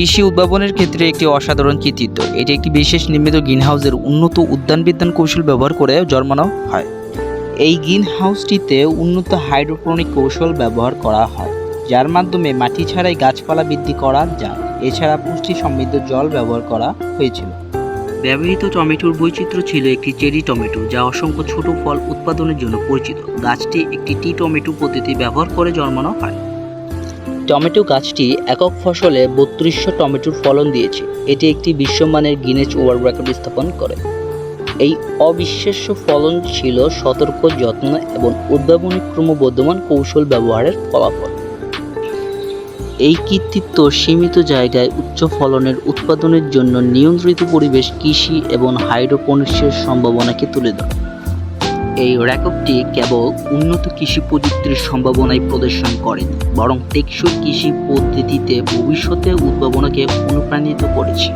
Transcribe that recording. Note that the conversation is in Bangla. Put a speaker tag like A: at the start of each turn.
A: কৃষি উদ্ভাবনের ক্ষেত্রে একটি অসাধারণ কৃতিত্ব। এটি একটি বিশেষ নির্মিত গ্রিনহাউসের উন্নত উদ্যান বিজ্ঞান কৌশল ব্যবহার করে জন্মানো হয়। এই গ্রিনহাউসটিতে উন্নত হাইড্রোপনিক কৌশল ব্যবহার করা হয়, যার মাধ্যমে মাটি ছাড়াই গাছপালা বৃদ্ধি করা যায়। এছাড়া পুষ্টি সমৃদ্ধ জল ব্যবহার করা হয়েছিল। ব্যবহৃত টমেটোর বৈচিত্র্য ছিল একটি চেরি টমেটো, যা অসংখ্য ছোট ফল উৎপাদনের জন্য পরিচিত। গাছটি একটি টি টমেটো পদ্ধতি ব্যবহার করে জন্মানো হয়। টমেটো গাছটি একক ফসলে বত্রিশশো টমেটোর ফলন দিয়েছে। এটি একটি বিশ্বমানের গিনেজ ওয়ার্ল্ড রেকর্ড স্থাপন করে। এই অবিশ্বাস্য ফলন ছিল সতর্ক, যত্ন এবং উদ্ভাবনী ক্রমবর্ধমান কৌশল ব্যবহারের ফলাফল। এই কৃতিত্ব সীমিত জায়গায় উচ্চ ফলনের উৎপাদনের জন্য নিয়ন্ত্রিত পরিবেশ, কৃষি এবং হাইড্রোপনিক্সের সম্ভাবনাকে তুলে ধরে। এই রেকর্ডটি কেবল উন্নত কৃষি প্রযুক্তির সম্ভাবনায় প্রদর্শন করেনি বরং টেকসই কৃষি পদ্ধতিতে ভবিষ্যতে উদ্ভাবনাকে অনুপ্রাণিত করেছে।